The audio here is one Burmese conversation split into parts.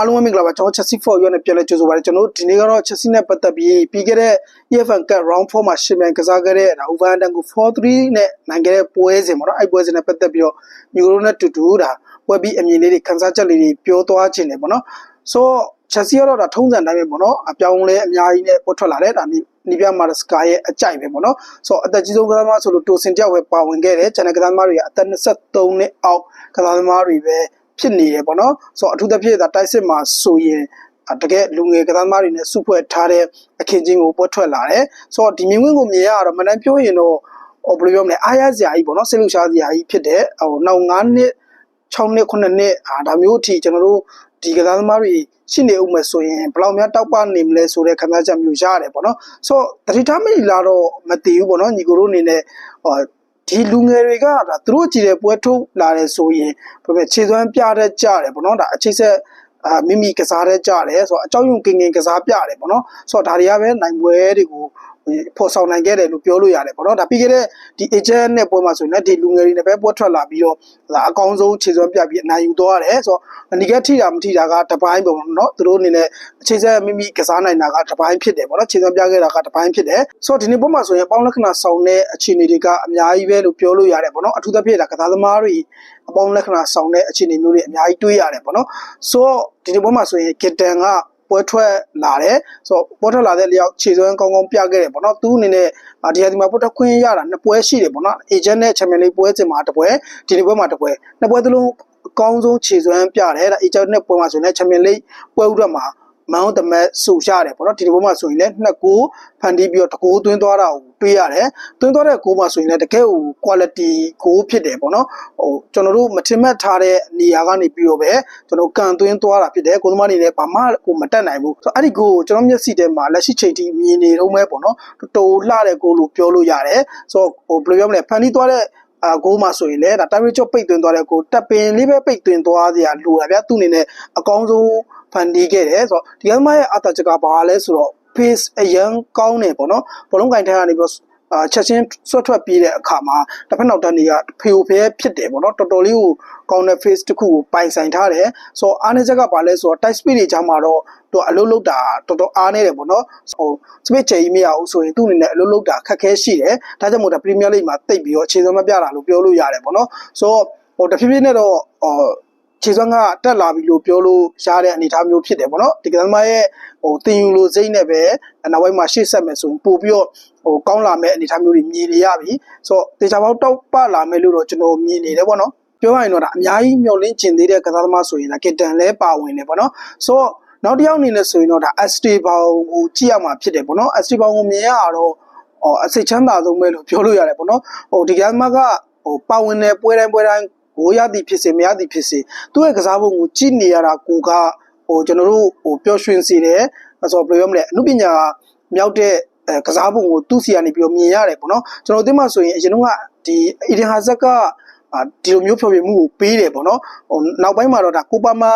အားလုံးပဲမင်္ဂလာပါကျွန်တော် Chelsea for you နဲ့ပြန်လဲကြိုဆိုပါရစေကျွန်တော်တို့ဒီနေ့ကတော့ Chelsea နဲ့ပတ်သက်ပြီးပြီးခဲ့တဲ့ EFL Cup Round 4မှာရှင်မြန်ကစားခဲ့တဲ့ဒါ Overhampton ကို4-3နဲ့နိုင်ခဲ့တဲ့ပွဲစဉ်ပေါ့နော်အဲ့ပွဲစဉ်နဲ့ပတ်သက်ပြီးတော့ညီကိုတို့နဲ့တူတူဒါပွဲပြီးအမြင်လေးတွေခန်းစားချက်လေးတွေပြောသွားခြင်းတယ်ပေါ့နော်ဆိုတော့ Chelsea ကတော့ဒါထုံးစံတိုင်းပဲပေါ့နော်အပြောင်းလဲအများကြီးနဲ့ပေါ်ထွက်လာတဲ့ဒါနီနီပြမာစကာရဲ့အကြိုက်ပဲပေါ့နော်ဆိုတော့အသက်ကြီးဆုံးကစားသမားဆိုလို့တိုစင်တယောက်ပဲပါဝင်ခဲ့တယ်ကျန်တဲ့ကစားသမားတွေကအသက်23နှစ်အောက်ကစားသမားတွေပဲ ဖြစ်နေတယ်ပေါ့နော်ဆိုတော့အထူးသဖြင့်ဒါတိုက်စစ်မှာဆိုရင်တကယ်လူငယ်ကစားသမားတွေနဲ့စုဖွဲ့ထားတဲ့အခင်းချင်းကိုပွက်ထွက်လာတယ်ဆိုတော့ဒီမြင်ကွင်းကိုမြင်ရတော့မနက်ပြောရင်တော့ဟိုဘယ်လိုပြောမလဲအားရစရာကြီးပေါ့နော်စိတ်လှုပ်ရှားစရာကြီးဖြစ်တယ်ဟိုနောက်9နှစ်6နှစ်9နှစ်အာဒါမျိုးအထိကျွန်တော်တို့ဒီကစားသမားတွေရှိနေဦးမယ်ဆိုရင်ဘယ်လောက်များတောက်ပနေမလဲဆိုတဲ့ခံစားချက်မျိုးရတယ်ပေါ့နော်ဆိုတော့တတိထားမိလာတော့မတည်ဘူးပေါ့နော်ညီကိုတို့အနေနဲ့ဟို ဒီလူငယ်တွေကဒါသူတို့ကြည့်တဲ့ပွဲထုတ်လာတယ်ဆိုရင်ဘယ်လိုခြေစွမ်းပြတဲ့ကြတယ်ပေါ့နော်ဒါအခြေဆက်အာမိမိကစားတဲ့ကြတယ်ဆိုတော့အကြောင်းယုံကင်ကင်ကစားပြတယ်ပေါ့နော်ဆိုတော့ဒါတွေကပဲနိုင်ပွဲတွေကို ဖော်ဆောင်နိုင်ခဲ့တယ်လို့ပြောလို့ရတယ်ပေါ့နော်ဒါပြီးခဲ့တဲ့ဒီ agent နဲ့ပွဲမှာဆိုရင်လည်းဒီလူငယ်တွေနဲ့ပဲပွဲထွက်လာပြီးတော့ဒါအကောင်းဆုံးခြေစွမ်းပြပြီးအနိုင်ယူသွားရတယ်ဆိုတော့ဒီကထိတာမထိတာကတပိုင်းပေါ့နော်သူတို့အနေနဲ့အခြေဆက်မိမိကစားနိုင်တာကတပိုင်းဖြစ်တယ်ပေါ့နော်ခြေစွမ်းပြခဲ့တာကတပိုင်းဖြစ်တယ်ဆိုတော့ဒီနေ့ပွဲမှာဆိုရင်အပေါင်းလက္ခဏာဆောင်တဲ့အခြေအနေတွေကအများကြီးပဲလို့ပြောလို့ရတယ်ပေါ့နော်အထူးသဖြင့်ဒါကစားသမားတွေအပေါင်းလက္ခဏာဆောင်တဲ့အခြေအနေမျိုးတွေအများကြီးတွေးရတယ်ပေါ့နော်ဆိုတော့ဒီနေ့ပွဲမှာဆိုရင်ကစ်တန်က ပွဲထွက်လာတယ်ဆိုတော့ပွဲထွက်လာတဲ့လျောက်ခြေစွမ်းကောင်းကောင်းပြခဲ့တယ်ပေါ့နော်သူအနေနဲ့ဒီဟာဒီမှာပွဲထွက်ခွင့်ရတာနှစ်ပွဲရှိတယ်ပေါ့နော်အေဂျင့်နဲ့ချန်ပီယံလိပွဲစဉ်မှာတစ်ပွဲဒီနေ့ပွဲမှာတစ်ပွဲနှစ်ပွဲသလုံးအကောင်းဆုံးခြေစွမ်းပြတယ်ဒါအေဂျင့်နဲ့ပွဲမှာဆိုရင်ချန်ပီယံလိပွဲဥဒမှာ မောင်းတမက်ဆူရှာတယ်ပေါ့နော်ဒီဒီဘုံမှာဆိုရင်လည်းနှစ်ကိုဖန်တီးပြီးတော့တကိုးသွင်းသွားတာကိုတွေးရတယ်သွင်းသွားတဲ့ကိုးမှာဆိုရင်လည်းတကယ်ကို quality ကိုဖြစ်တယ်ပေါ့နော်ဟိုကျွန်တော်တို့မထင်မှတ်ထားတဲ့နေရာကနေပြီးတော့ပဲကျွန်တော်ကန်သွင်းသွားတာဖြစ်တယ်ကိုသမားအနေနဲ့ဘာမှကိုမတက်နိုင်ဘူးဆိုတော့အဲ့ဒီကိုကိုကျွန်တော်မျက်စိထဲမှာလက်ရှိချိန်ထိမြင်နေတော့မဲပေါ့နော်တော်လှတဲ့ကိုလို့ပြောလို့ရတယ်ဆိုတော့ဟိုဘယ်လိုပြောမလဲဖန်တီးသွားတဲ့အာဂိုးမှာဆိုရင်လည်းဒါတာရီချော့ပိတ်သွင်းသွားတဲ့ကိုတပ်ပင်လေးပဲပိတ်သွင်းသွားစရာလိုတာဗျာသူ့အနေနဲ့အကောင်းဆုံး ဖန်တီးခဲ့တယ်ဆိုတော့ဒီကမရဲ့အတာချက်ကဘာလဲဆိုတော့ pace အရန်ကောင်းတယ်ပေါ့နော်ဘလုံးကင်ထဲကနေပြီးအာချက်ချင်းဆွတ်ထွက်ပြေးတဲ့အခါမှာတစ်ဖက်နောက်တန်းတွေကဖေိုဖဲဖြစ်တယ်ပေါ့နော်တော်တော်လေးကိုကောင်းတဲ့ face တစ်ခုကိုပိုင်ဆိုင်ထားတယ်ဆိုတော့အားနည်းချက်ကဘာလဲဆိုတော့ tight speed တွေကြားမှာတော့သူအလုပ်လုပ်တာတော်တော်အားနေတယ်ပေါ့နော်ဟို speed ချေကြီးမရဘူးဆိုရင်သူ့အနေနဲ့အလုပ်လုပ်တာခက်ခဲရှိတယ်ဒါကြောင့်မို့ဒါ Premier League မှာတိတ်ပြီးတော့အခြေစုံမပြတာလို့ပြောလို့ရတယ်ပေါ့နော်ဆိုတော့ဟိုတဖြည်းဖြည်းနဲ့တော့ဟို ခြေစွမ်းကတက်လာပြီလို့ပြောလို့ရတဲ့အနေအထားမျိုးဖြစ်တယ်ပေါ့နော်ဒီကစားသမားရဲ့ဟိုတင်ယူလို့စိတ်နဲ့ပဲနောက်ပိုင်းမှာရှေ့ဆက်မယ်ဆိုရင်ပို့ပြီးတော့ဟိုကောင်းလာမယ့်အနေအထားမျိုးတွေမြင်နေရပြီဆိုတော့တေချာပေါက်တောက်ပလာမယ်လို့တော့ကျွန်တော်မြင်နေတယ်ပေါ့နော်ပြောရရင်တော့ဒါအများကြီးမျှော်လင့်ချင်သေးတဲ့ကစားသမားဆိုရင်ဒါကင်တန်လဲပါဝင်တယ်ပေါ့နော်ဆိုတော့နောက်တစ်ယောက်အနေနဲ့ဆိုရင်တော့ဒါ ST ဘောင်ကိုကြည့်ရမှာဖြစ်တယ်ပေါ့နော် ST ဘောင်ကိုမြင်ရတော့ဟောအစိတ်ချမ်းသာဆုံးပဲလို့ပြောလို့ရတယ်ပေါ့နော်ဟိုဒီကစားသမားကဟိုပါဝင်တဲ့ပွဲတိုင်းပွဲတိုင်း ကိုရသည်ဖြစ်စေမရသည်ဖြစ်စေသူ့ရဲ့ကစားပုံကိုကြည့်နေရတာကိုကဟိုကျွန်တော်တို့ဟိုပျော်ရွှင်စေတယ်ဆိုတော့ဘယ်လိုပြောမလဲအမှုပညာမြောက်တဲ့အဲကစားပုံကိုသူ့စီကနေပြီးတော့မြင်ရတယ်ပေါ့နော်ကျွန်တော်တို့သိမှဆိုရင်အရင်ကဒီအီဒင်ဟာဇက်ကအာဒီလိုမျိုးဖြော်ပြမှုကိုပေးတယ်ပေါ့နော်ဟိုနောက်ပိုင်းမှာတော့ဒါကိုပါမာ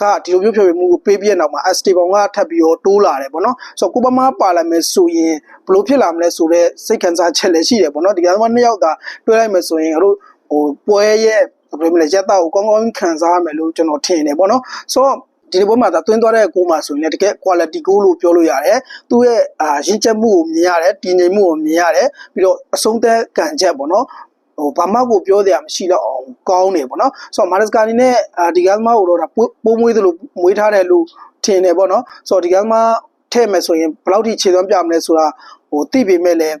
ကဒီလိုမျိုးဖြော်ပြမှုကိုပေးပြတဲ့နောက်မှာ ST ဘောင်ကထပ်ပြီးတော့တိုးလာတယ်ပေါ့နော်ဆိုတော့ကိုပါမာပါလာမယ်ဆိုရင်ဘလို့ဖြစ်လာမလဲဆိုတော့စိတ်ခံစားချက်လည်းရှိတယ်ပေါ့နော်ဒီကနေ့နှစ်ယောက်သာတွေ့လိုက်မယ်ဆိုရင်တို့ ဟိုပွဲရဲ့ဘယ်လိုလဲရက်တာကိုကောင်းကောင်းခံစားရမယ်လို့ကျွန်တော်ထင်တယ်ပေါ့နော်ဆိုတော့ဒီဒီပွဲမှာသာသွင်းသွားတဲ့ကိုမှာဆိုရင်လည်းတကယ် quality goal လို့ပြောလို့ရတယ်သူ့ရဲ့အာရင်းချက်မှုကိုမြင်ရတယ်တည်ငြိမ်မှုကိုမြင်ရတယ်ပြီးတော့အဆုံးသက်ကန်ချက်ပေါ့နော်ဟိုဘာမှကိုပြောစရာမရှိတော့အောင်ကောင်းနေပေါ့နော်ဆိုတော့မာရစကာနီနဲ့ဒီကမ်းမကိုတော့ဒါပိုးမွေးသလိုမွေးထားတယ်လို့ထင်တယ်ပေါ့နော်ဆိုတော့ဒီကမ်းမထဲ့မယ်ဆိုရင်ဘယ်လောက်ထိခြေသွမ်းပြမလဲဆိုတာဟိုသိပေမဲ့လည်း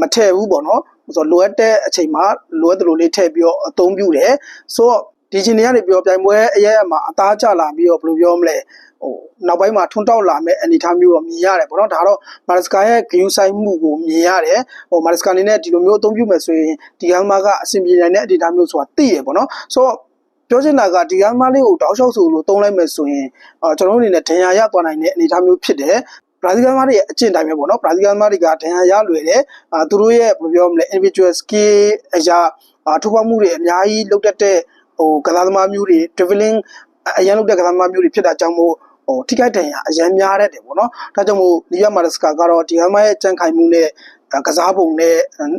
မထည့်ဘူးပေါ့နော် ဆိုတော့လိုအပ်တဲ့အချိန်မှာလိုအပ်တယ်လို့လေးထည့်ပြီးတော့အသုံးပြုတယ်ဆိုတော့ဒီချိန်တွေကနေပြောပြိုင်ပွဲအရရမှာအသားကျလာပြီးတော့ဘယ်လိုပြောမလဲဟိုနောက်ပိုင်းမှာထွန်းတောက်လာမဲ့အနေအထားမျိုးတော့မြင်ရတယ်ပေါ့နော်ဒါတော့မာစကာရဲ့ဂယူဆိုင်မှုကိုမြင်ရတယ်ဟိုမာစကာနေနဲ့ဒီလိုမျိုးအသုံးပြုမယ်ဆိုရင်ဒီကမ်းမကအဆင်ပြေနိုင်တဲ့အနေအထားမျိုးဆိုတာသိရပေါ့နော်ဆိုတော့ပြောချင်တာကဒီကမ်းမလေးကိုတောက်လျှောက်ဆိုလို့သုံးလိုက်မယ်ဆိုရင်အာကျွန်တော်တို့အနေနဲ့ဒဏ်ရာရသွားနိုင်တဲ့အနေအထားမျိုးဖြစ်တယ် ဘရာဇီးကမားတွေရဲ့အကျင့်တိုင်းပဲပေါ့နော်ဘရာဇီးကမားတွေကဒဏ်ရာရလွယ်တယ်အာသူတို့ရဲ့ဘယ်လိုပြောမလဲ individual skill အရာအာထူးပေါက်မှုတွေအများကြီးလုပ်တတ်တဲ့ဟိုကစားသမားမျိုးတွေ dribbling အရန်လုပ်တဲ့ကစားသမားမျိုးတွေဖြစ်တာကြောင့်မို့ဟိုထိခိုက်ဒဏ်ရာအရန်များတတ်တယ်ပေါ့နော်ဒါကြောင့်မို့လီယာမာဒစကာကတော့ဒီဟမ်မာရဲ့ကြံ့ခိုင်မှုနဲ့ဒါကစားပုံနဲ့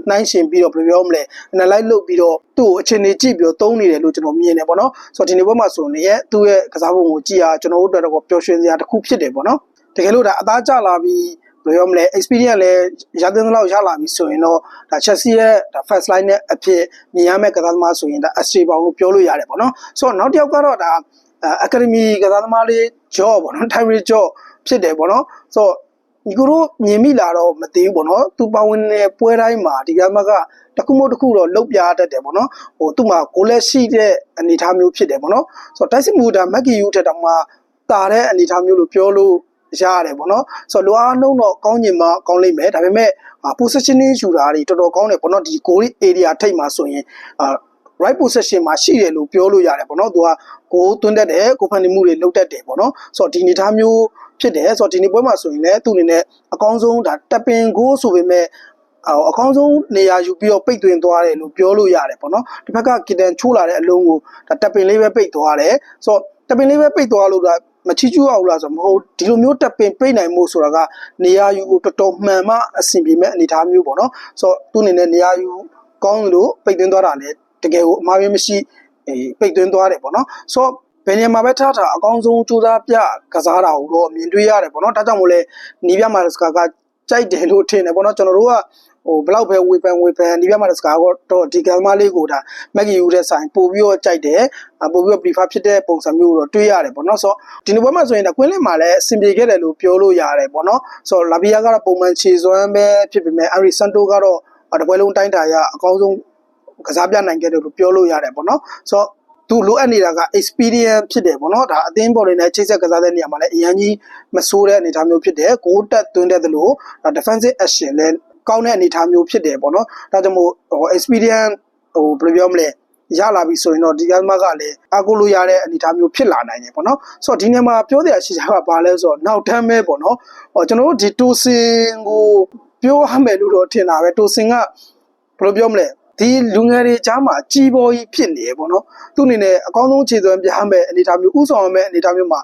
နှိုင်းရှင်ပြီးတော့ဘယ်လိုပြောမလဲ analyze လုပ်ပြီးတော့သူ့ကိုအခြေအနေကြည့်ပြီးတော့သုံးနေတယ်လို့ကျွန်တော်မြင်တယ်ပေါ့နော်ဆိုတော့ဒီနေ့ဘက်မှာဆိုရင်သူ့ရဲ့ကစားပုံကိုကြည့်ရကျွန်တော်တို့အတွက်တော့ပျော်ရွှင်စရာတစ်ခုဖြစ်တယ်ပေါ့နော် တကယ်လို့ဒါအသားကျလာပြီးဘယ်လိုပြောမလဲ experience လည်းရတဲ့လောက်ရလာပြီဆိုရင်တော့ဒါ Chelsea ရဲ့ဒါ first line နဲ့အဖြစ်မြင်ရမယ့်ကစားသမားဆိုရင်ဒါ SC ပေါင်းလို့ပြောလို့ရတယ်ပေါ့နော်ဆိုတော့နောက်တစ်ယောက်ကတော့ဒါ academy ကစားသမားလေး job ပေါ့နော် Tyree job ဖြစ်တယ်ပေါ့နော်ဆိုတော့ဒီကိုတို့မြင်မိလာတော့မသိဘူးပေါ့နော်သူပါဝင်တဲ့ပွဲတိုင်းမှာဒီကမကတခုမတခုတော့လုတ်ပြတတ်တယ်ပေါ့နော်ဟိုသူ့မှာဂိုးလက်ရှိတဲ့အနေအထားမျိုးဖြစ်တယ်ပေါ့နော်ဆိုတော့တိုက်စစ်မူဒါမက်ကီယူထက်တောင်မှတာတဲ့အနေအထားမျိုးလို့ပြောလို့ ရတယ်ပေါ့နော်ဆိုတော့လိုအားနှုံတော့ကောင်းကျင်မှကောင်းလိမ့်မယ်ဒါပေမဲ့ positioning ယူတာတွေတော်တော်ကောင်းတယ်ပေါ့နော်ဒီ goal area ထိပ်မှာဆိုရင်အာ right position မှာရှိတယ်လို့ပြောလို့ရတယ်ပေါ့နော်သူကကိုသွင်းတတ်တယ်ကိုဖန်နေမှုတွေလုပ်တတ်တယ်ပေါ့နော်ဆိုတော့ဒီအနေအထားမျိုးဖြစ်တယ်ဆိုတော့ဒီနေ့ပွဲမှာဆိုရင်လည်းသူ့အနေနဲ့အကောင်းဆုံးဒါတပ်ပင်ကိုဆိုပေမဲ့အကောင်းဆုံးနေရာယူပြီးတော့ပိတ်သွင်းသွားတယ်လို့ပြောလို့ရတယ်ပေါ့နော်တစ်ဖက်ကကီတန်ချိုးလာတဲ့အလုံးကိုဒါတပ်ပင်လေးပဲပိတ်သွားတယ်ဆိုတော့တပ်ပင်လေးပဲပိတ်သွားလို့ဒါ မချီကျူအောင်လားဆိုတော့မဟုတ်ဒီလိုမျိုးတပ်ပင်ပိတ်နိုင်မှုဆိုတာကနေရာယူကိုတော်တော်မှန်မှအဆင်ပြေမဲ့အနေအထားမျိုးပေါ့နော်ဆိုတော့သူ့အနေနဲ့နေရာယူကောင်းလို့ပိတ်သွင်းသွားတာလည်းတကယ်ကိုအမှားရမရှိပိတ်သွင်းသွားတယ်ပေါ့နော်ဆိုတော့ဘယ်နေရာမှာပဲထားတာအကောင်းဆုံးစူးစမ်းပြကစားတာကိုတော့မြင်တွေ့ရတယ်ပေါ့နော်ဒါကြောင့်မို့လဲနီးပြမာစကာကကြိုက်တယ်လို့ထင်တယ်ပေါ့နော်ကျွန်တော်တို့က ဟိုဘလောက်ပဲဝေဖန်ဝေဖန်ဒီဘက်မှာစကားတော့ဒီကယ်မလေးကိုဒါမက်ဂီယူတဲ့ဆိုင်ပို့ပြီးတော့ကြိုက်တယ်ပို့ပြီးတော့ prefer ဖြစ်တဲ့ပုံစံမျိုးကိုတော့တွေးရတယ်ပေါ့နော်ဆိုတော့ဒီနေ့ဘက်မှာဆိုရင်ဒါကွင်းလင်းမှာလည်းအဆင်ပြေခဲ့တယ်လို့ပြောလို့ရတယ်ပေါ့နော်ဆိုတော့လာဘီယာကတော့ပုံမှန်ခြေစွမ်းပဲဖြစ်ပေမဲ့အရီစန်တိုကတော့တပွဲလုံးတိုင်းတာရအကောင်းဆုံးကစားပြနိုင်ခဲ့တယ်လို့ပြောလို့ရတယ်ပေါ့နော်ဆိုတော့သူလိုအပ်နေတာက experience ဖြစ်တယ်ပေါ့နော်ဒါအသင်းပေါ်တွေနဲ့ချိတ်ဆက်ကစားတဲ့နေရာမှာလည်းအရန်ကြီးမဆိုးတဲ့အနေအထားမျိုးဖြစ်တယ်ကိုတက်သွင်းတဲ့သလို defensive action လည်း ကောင်းတဲ့အနေအထားမျိုးဖြစ်တယ်ပေါ့နော်ဒါကြောင့်မို့ဟို experience ဟိုဘယ်လိုပြောမလဲရလာပြီဆိုရင်တော့ဒီကမကလည်းအကူလို့ရတဲ့အနေအထားမျိုးဖြစ်လာနိုင်တယ်ပေါ့နော်ဆိုတော့ဒီနေရာမှာပြောတဲ့အရှိတာကဘာလဲဆိုတော့နောက်တမ်းပဲပေါ့နော်ဟောကျွန်တော်တို့ဒီတိုစင်ကိုပြောရမယ်လို့တော့ထင်တာပဲတိုစင်ကဘယ်လိုပြောမလဲဒီလူငယ်တွေကြားမှာကြီးပေါ်ကြီးဖြစ်နေရပေါ့နော်သူ့အနေနဲ့အကောင်းဆုံးခြေစွမ်းပြမယ်အနေအထားမျိုးဥဆောင်ရမယ့်အနေအထားမျိုးမှာ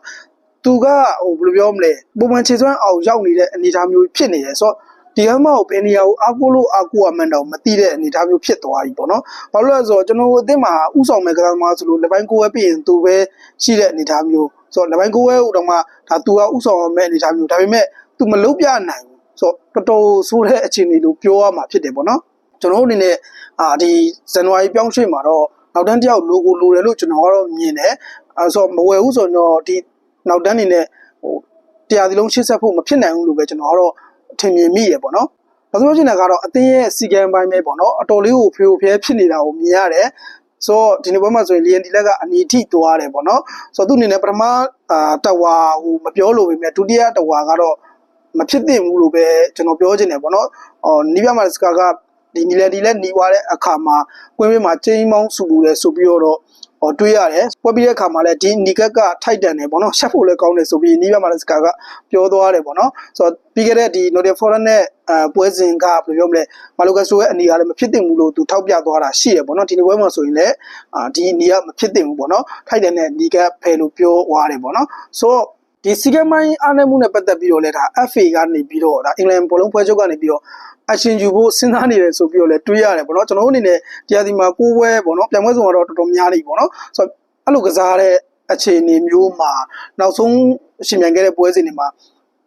သူကဟိုဘယ်လိုပြောမလဲပုံမှန်ခြေစွမ်းအောင်ရောက်နေတဲ့အနေအထားမျိုးဖြစ်နေတယ်ဆိုတော့ ဒီကမောက်ဘယ်နေရာကိုအားကိုးလို့အားကိုးရမှန်းတော့မသိတဲ့အနေအထားမျိုးဖြစ်သွားပြီပေါ့နော်။ဘာလို့လဲဆိုတော့ကျွန်တော်အသင်းမှာဥဆောင်မဲ့ကစားသမားဆိုလို့လက်ပိုင်းကိုယ်ပဲပြင်ရင်သူပဲရှိတဲ့အနေအထားမျိုးဆိုတော့လက်ပိုင်းကိုယ်ပဲဟိုတော့မှဒါသူကဥဆောင်ရမဲ့အနေအထားမျိုးဒါပေမဲ့သူမလုပ်ပြနိုင်ဘူးဆိုတော့တော်တော်ဆိုးတဲ့အခြေအနေလို့ပြောရမှာဖြစ်တယ်ပေါ့နော်။ကျွန်တော်အနေနဲ့အာဒီဇန်နဝါရီပြောင်းရွှေ့မှာတော့နောက်တန်းတယောက် logo လိုတယ်လို့ကျွန်တော်ကတော့မြင်တယ်။အဲဆိုမဝယ်ဘူးဆိုတော့ဒီနောက်တန်းနေနဲ့ဟိုတရားစီလုံးရှေ့ဆက်ဖို့မဖြစ်နိုင်ဘူးလို့ပဲကျွန်တော်ကတော့ ထင်မြင်မိရပေါ့နော်။ဒါဆိုလို့ရှိရင်ကတော့အသင်းရဲ့စီကံပိုင်းပဲပေါ့နော်။အတော်လေးကိုဖေဖျဲဖြစ်နေတာကိုမြင်ရတယ်။ဆိုတော့ဒီနေ့ပွဲမှာဆိုရင်လီယန်ဒီလက်ကအနီထိသွားတယ်ပေါ့နော်။ဆိုတော့သူအနေနဲ့ပထမအာတဝါဟိုမပြောလို့ပဲမြဲဒုတိယတဝါကတော့မဖြစ်သင့်ဘူးလို့ပဲကျွန်တော်ပြောချင်တယ်ပေါ့နော်။အော်နီးပြမာစကာကဒီနီလန်ဒီလက်နီးွားတဲ့အခါမှာကွင်းဘေးမှာချင်းမောင်းစုပူတယ်ဆိုပြီးတော့ ဟောတွေးရတယ်ပွဲပြီးတဲ့အခါမှာလည်းဒီနီကက်ကထိုက်တန်တယ်ပေါ့နော်ရှက်ဖို့လည်းကောင်းတယ်ဆိုပြီးနီးဘက်မှာလည်းစကားကပြောသွားတယ်ပေါ့နော်ဆိုတော့ပြီးခဲ့တဲ့ဒီ Nordic Forum နဲ့အဲပွဲစဉ်ကဘယ်လိုပြောမလဲမာလိုကက်ဆိုရဲ့အနေအထားလည်းမဖြစ်သင့်ဘူးလို့သူထောက်ပြသွားတာရှိရပေါ့နော်ဒီနေ့ပွဲမှာဆိုရင်လည်းအာဒီအနေကမဖြစ်သင့်ဘူးပေါ့နော်ထိုက်တန်တဲ့နီကက်ဖယ်လို့ပြောသွားတယ်ပေါ့နော်ဆိုတော့ ဒီစီကမိုင်းအားနည်းမှုနဲ့ပတ်သက်ပြီးတော့လည်းဒါ FA ကနေပြီးတော့ဒါအင်္ဂလန်ဘောလုံးဖွဲ့ချုပ်ကနေပြီးတော့အရှင်ယူဖို့စဉ်းစားနေတယ်ဆိုပြီးတော့လည်းတွေးရတယ်ပေါ့နော်ကျွန်တော်တို့အနေနဲ့တရားဒီမှာကိုးပွဲပေါ့နော်ပြန်ပွဲစုံကတော့တော်တော်များနေပေါ့နော်ဆိုတော့အဲ့လိုကစားတဲ့အခြေအနေမျိုးမှာနောက်ဆုံးရှင်မြန်ခဲ့တဲ့ပွဲစဉ်တွေမှာ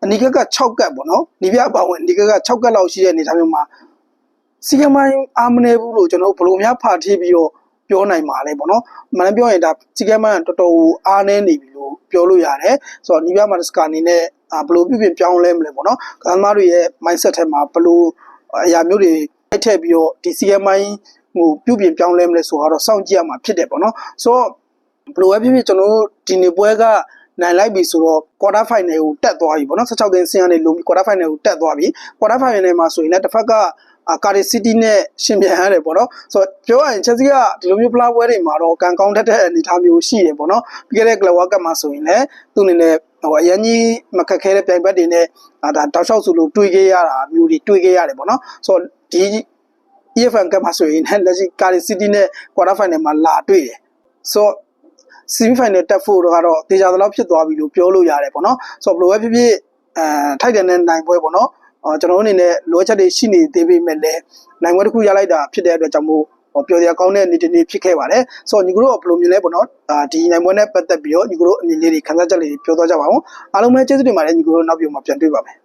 အနီကက6ကတ်ပေါ့နော်နီးပြပါဝင်အနီကက6ကတ်လောက်ရှိတဲ့အနေအထားမျိုးမှာစီကမိုင်းအားမနေဘူးလို့ကျွန်တော်တို့ဘယ်လိုများဖာထည့်ပြီးတော့ပြောနိုင်ပါလဲပေါ့နော်။မှန်ပြောရင်ဒါစီကမိုင်းတော်တော်အားနေနေပြီလို့ ပြောလို့ရတယ်။ဆိုတော့နီးပြမာစကာအနေနဲ့ဘယ်လိုပြုပြင်ပြောင်းလဲမလဲပေါ့နော်။ကစားသမားတွေရဲ့ mindset ထဲမှာဘယ်လိုအရာမျိုးတွေထိုက်ထည့်ပြီးတော့ဒီ CMI ဟိုပြုပြင်ပြောင်းလဲမလဲဆိုတော့စောင့်ကြည့်ရမှာဖြစ်တယ်ပေါ့နော်ဆိုတော့ဘလိုပဲဖြစ်ဖြစ်ကျွန်တော်တို့ဒီနေ့ပွဲကနိုင်လိုက်ပြီဆိုတော့ quarter final ကိုတက်သွားပြီပေါ့နော်16သိန်းဆင်းရနေလုံးပြီး quarter final ကိုတက်သွားပြီ quarter final မှာဆိုရင်လည်းတစ်ဖက်က ကာဒီစီးတီးနဲ့ရှင်ပြန်ရတယ်ပေါ့နော်ဆိုတော့ပြောရရင်ချက်စီကဒီလိုမျိုးဖလားပွဲတွေမှာတော့ကန်ကောင်းတတ်တဲ့အနေအထားမျိုးရှိတယ်ပေါ့နော်ပြီးခဲ့တဲ့ Club World Cup မှာဆိုရင်လည်းသူ့အနေနဲ့ဟိုအရင်ကြီးမခက်ခဲတဲ့ပြိုင်ဘက်တွေနဲ့ဒါတောက်လျှောက်ဆိုလို့တွေးခဲ့ရတာမျိုးတွေတွေးခဲ့ရတယ်ပေါ့နော်ဆိုတော့ဒီ EFN ကမှာဆိုရင်လက်ရှိကာဒီစီးတီးနဲ့ quarter final မှာလာတွေ့တယ်ဆိုတော့ semi final တက်ဖို့တော့တေချာသလောက်ဖြစ်သွားပြီလို့ပြောလို့ရတယ်ပေါ့နော်ဆိုတော့ဘယ်လိုပဲဖြစ်ဖြစ်အဲထိုက်တယ်နဲ့နိုင်ပွဲပေါ့နော်အော် ကျွန်တော်တို့အနေနဲ့လိုအပ်ချက်တွေရှိနေသေးပေမဲ့လည်းနိုင်ဝဲတစ်ခုရလိုက်တာဖြစ်တဲ့အတွက်ကြောင့်မို့ဟောပြောစရာကောင်းတဲ့နေ့တစ်နေ့ဖြစ်ခဲ့ပါတယ်ဆိုတော့ညီကတို့ကဘယ်လိုမြင်လဲပေါ့နော်အာဒီနိုင်ပွဲနဲ့ပတ်သက်ပြီးတော့ညီကတို့အမြင်လေးတွေခန်းစားချက်လေးတွေပြောသွားကြပါဦးအားလုံးပဲကျေးဇူးတင်ပါတယ်ညီကတို့နောက်ပြီးမှပြန်တွေ့ပါမယ်